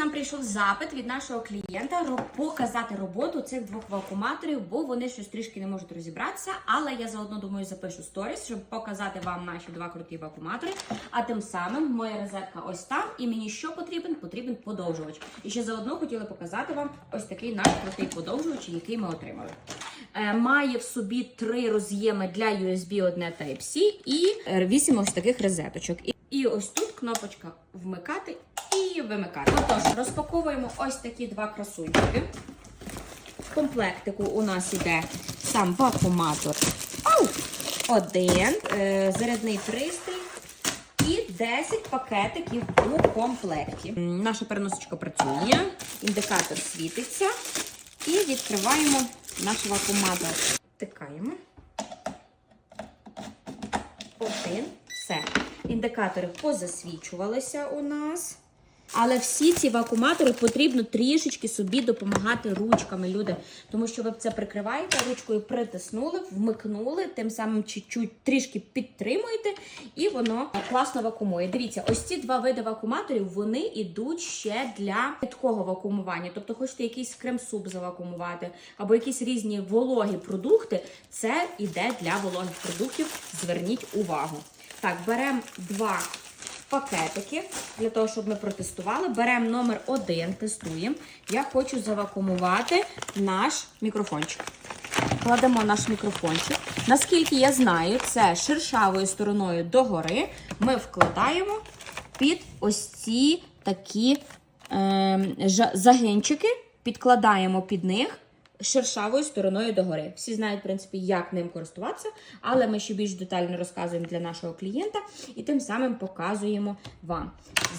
нам прийшов запит від нашого клієнта показати роботу цих двох вакууматорів, бо вони щось трішки не можуть розібратися. Але я заодно думаю запишу сторіс, щоб показати вам наші два круті вакууматори. А тим самим моя розетка ось там. І мені що потрібен? Потрібен подовжувач. І ще заодно хотіли показати вам ось такий наш крутий подовжувач, який ми отримали. Е, Має в собі три роз'єми для USB, одне Type-C і е, вісім ось таких розеточок. І- І ось тут кнопочка вмикати і вимикати. Отож, розпаковуємо ось такі два красунчики. В комплектику у нас іде сам вакууматор. Ау! Один, е, зарядний пристрій і 10 пакетиків у комплекті. Наша переносочка працює, індикатор світиться. І відкриваємо наш вакууматор. Втикаємо. Один. Все. Індикатори позасвічувалися у нас. Але всі ці вакууматори потрібно трішечки собі допомагати ручками, люди. Тому що ви це прикриваєте, ручкою притиснули, вмикнули, тим самим чуть-чуть трішки підтримуєте, і воно класно вакуумує. Дивіться, ось ці два види вакууматорів вони йдуть ще для рідкого вакуумування. Тобто, хочете якийсь крем-суп завакуумувати, або якісь різні вологі продукти. Це іде для вологих продуктів. Зверніть увагу. Так, беремо два пакетики для того, щоб ми протестували. Беремо номер один, тестуємо. Я хочу завакуумувати наш мікрофончик. Кладемо наш мікрофончик. Наскільки я знаю, це шершавою стороною догори ми вкладаємо під ось ці такі е, загинчики, підкладаємо під них шершавою стороною догори. Всі знають, в принципі, як ним користуватися, але ми ще більш детально розказуємо для нашого клієнта і тим самим показуємо вам.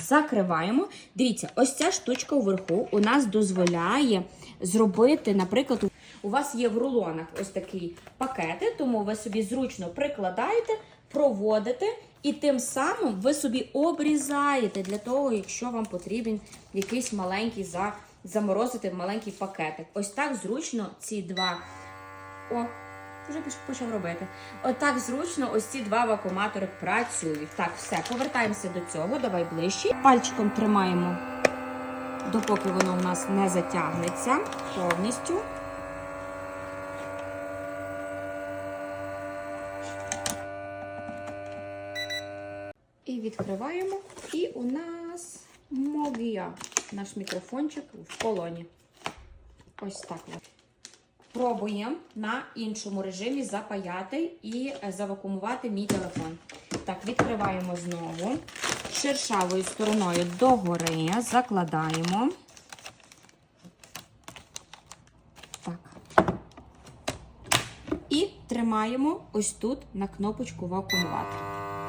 Закриваємо. Дивіться, ось ця штучка вверху у нас дозволяє зробити, наприклад, у вас є в рулонах ось такі пакети, тому ви собі зручно прикладаєте, проводите, і тим самим ви собі обрізаєте для того, якщо вам потрібен якийсь маленький за, заморозити в маленький пакетик. Ось так зручно ці два. О, вже почав робити. Отак зручно ось ці два вакууматори працюють. Так, все, повертаємося до цього. Давай ближче. Пальчиком тримаємо, допоки воно у нас не затягнеться повністю. І відкриваємо. І у нас Могія. Наш мікрофончик в полоні. Ось так. Пробуємо на іншому режимі запаяти і е, завакуумувати мій телефон. Так, відкриваємо знову. Шершавою стороною догори закладаємо. Так. І тримаємо ось тут на кнопочку вакуумувати.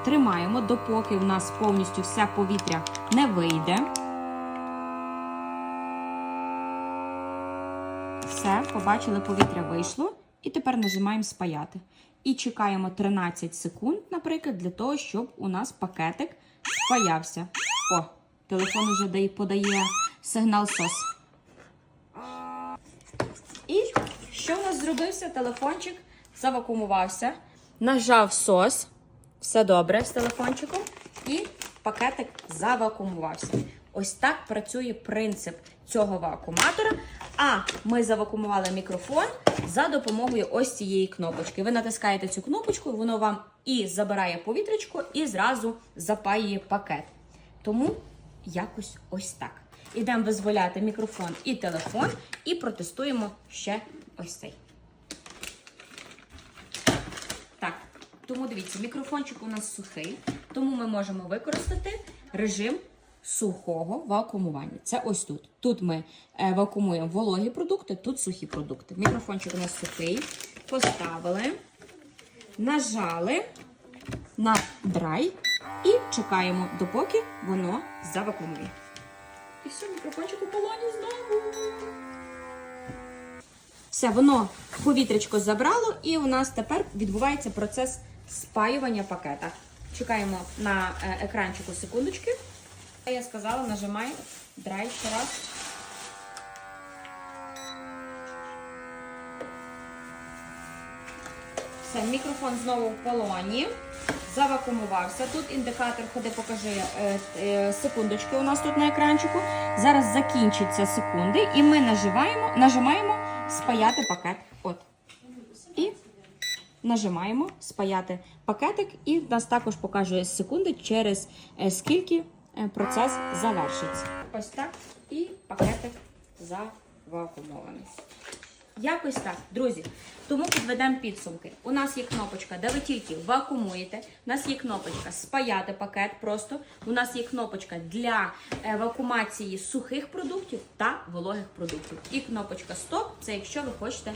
Тримаємо, допоки в нас повністю все повітря не вийде. Все, побачили, повітря вийшло. І тепер нажимаємо спаяти. І чекаємо 13 секунд, наприклад, для того, щоб у нас пакетик спаявся. О, телефон вже дає, подає сигнал SOS. І що у нас зробився? Телефончик завакуумувався, нажав SOS. Все добре з телефончиком. І пакетик завакуумувався. Ось так працює принцип цього вакууматора. А ми завакуумували мікрофон за допомогою ось цієї кнопочки. Ви натискаєте цю кнопочку, воно вам і забирає повітрячко, і зразу запаює пакет. Тому якось ось так. Ідемо визволяти мікрофон і телефон, і протестуємо ще ось цей. Так, тому дивіться, мікрофончик у нас сухий, тому ми можемо використати режим сухого вакуумування. Це ось тут. Тут ми е, вакуумуємо вологі продукти, тут сухі продукти. Мікрофончик у нас сухий. Поставили, нажали на драй і чекаємо, допоки воно завакуумує. І все, мікрофончик у полоні знову. Все, воно повітрячко забрало, і у нас тепер відбувається процес спаювання пакета. Чекаємо на е, екранчику секундочки. Я сказала, нажимай драй ще раз. Все, мікрофон знову в полоні. Завакумувався. Тут індикатор, ходи, покажи е, е, секундочки у нас тут на екранчику. Зараз закінчаться секунди, і ми наживаємо, нажимаємо спаяти пакет. От. Нажимаємо спаяти пакетик, і нас також показує секунди, через е, скільки е, процес завершиться. Ось так. І пакетик завакумований. Якось так, друзі. Тому підведемо підсумки. У нас є кнопочка, де ви тільки вакуумуєте. У нас є кнопочка спаяти пакет просто. У нас є кнопочка для е, вакуумації сухих продуктів та вологих продуктів. І кнопочка Стоп це якщо ви хочете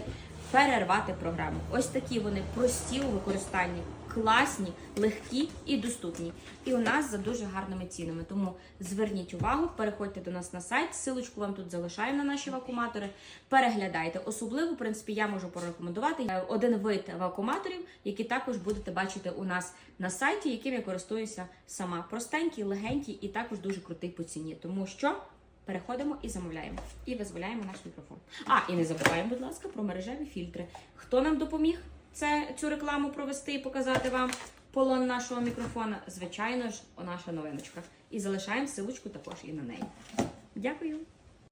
перервати програму. Ось такі вони прості у використанні, класні, легкі і доступні. І у нас за дуже гарними цінами. Тому зверніть увагу, переходьте до нас на сайт. Силочку вам тут залишаю на наші вакууматори. Переглядайте. Особливо, в принципі, я можу порекомендувати один вид вакууматорів, які також будете бачити у нас на сайті, яким я користуюся сама. Простенький, легенький і також дуже крутий по ціні. Тому що. Переходимо і замовляємо. І визволяємо наш мікрофон. А, і не забуваємо, будь ласка, про мережеві фільтри. Хто нам допоміг це, цю рекламу провести і показати вам полон нашого мікрофона? Звичайно ж, наша новиночка. І залишаємо силочку також і на неї. Дякую.